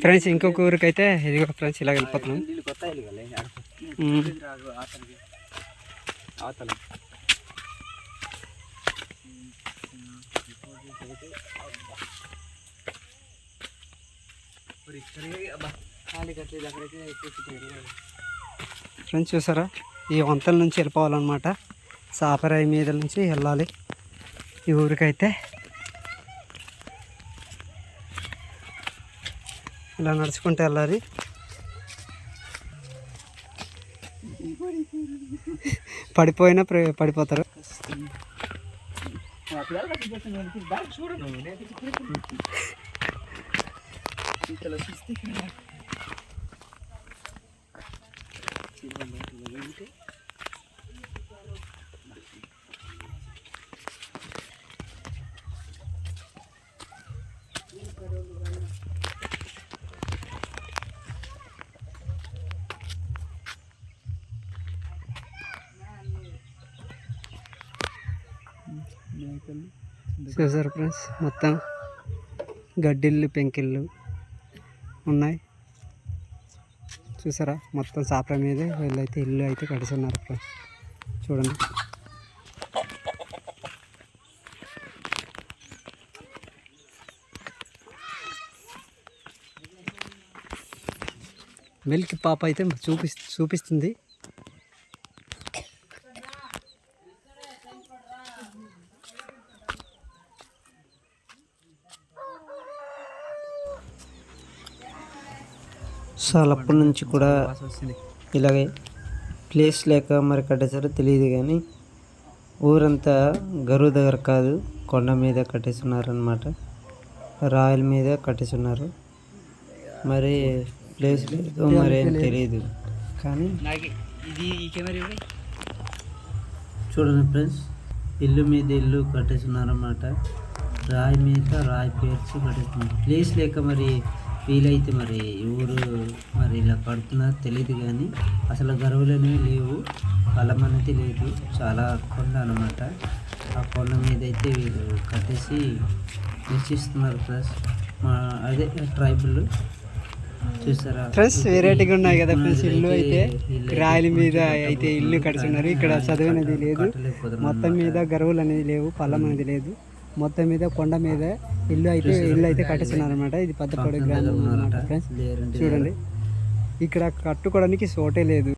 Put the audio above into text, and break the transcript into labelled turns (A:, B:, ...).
A: Friends ఇంకొక ఊరికైతే ఇదిగో friends ఇలా వెళ్ళిపోతున్నాం. ఫ్రెండ్స్ చూసారా? ఈ వంతల నుంచి వెళ్ళిపోవాలన్నమాట. సాపరాయి మీద నుంచి వెళ్ళాలి. ఈ ఊరికైతే ఇలా నడుచుకుంటూ వెళ్ళాలి. పడిపోయినా ప్ర- పడిపోతారు.
B: చూడను
A: చూసారు ఫ్రెండ్స్ మొత్తం గడ్డిళ్ళు పెంకిళ్ళు ఉన్నాయి. చూసారా? మొత్తం సాపర మీదే వీళ్ళైతే ఇల్లు అయితే కడుతున్నారు ఫ్రెండ్స్. చూడండి. మిల్క్ పాప అయితే చూపి చూపిస్తుంది. చాలా అప్పటి నుంచి కూడా ఇలాగే ప్లేస్ లేక మరి కట్టేసారో తెలియదు కానీ ఊరంతా గరువు దగ్గర కాదు కొండ మీద కట్టేస్తున్నారనమాట రాయల మీద కట్టేస్తున్నారు మరి ప్లేస్ లేదు మరి ఏం తెలియదు కానీ చూడండి ఫ్రెండ్స్ ఇల్లు మీద ఇల్లు కట్టేస్తున్నారన్నమాట రాయి మీద రాయి పేర్చి కట్టేస్తున్నారు ప్లేస్ లేక మరి వీలైతే మరి ఊరు కడుతున్నారు తెలియదు కానీ అసలు గరువులు అనేవి లేవు. పొలం అనేది లేదు. చాలా కొండ అనమాట ఆ కొండ మీద అయితే వీళ్ళు కట్టేసి నిశ్చిస్తున్నారు ప్లస్ మా అదే ట్రైబుల్ చూసారా?
C: ఫ్రెండ్స్ వెరైటీగా ఉన్నాయి కదా ఫ్రెండ్స్. ఇల్లు అయితే రాయల మీద అయితే ఇల్లు కడుతున్నారు ఇక్కడ చదువు అనేది లేదు. మొత్తం మీద గరువులు అనేది లేవు. పల్లం అనేది లేదు. మొత్తం మీద కొండ మీద ఇల్లు అయితే ఇల్లు అయితే కట్టేస్తున్నారు అనమాట ఇది పెద్ద పొడి గ్రామం అనమాట ఫ్రెండ్స్. చూడండి. ఇక్కడ కట్టుకోవడానికి చోటే లేదు.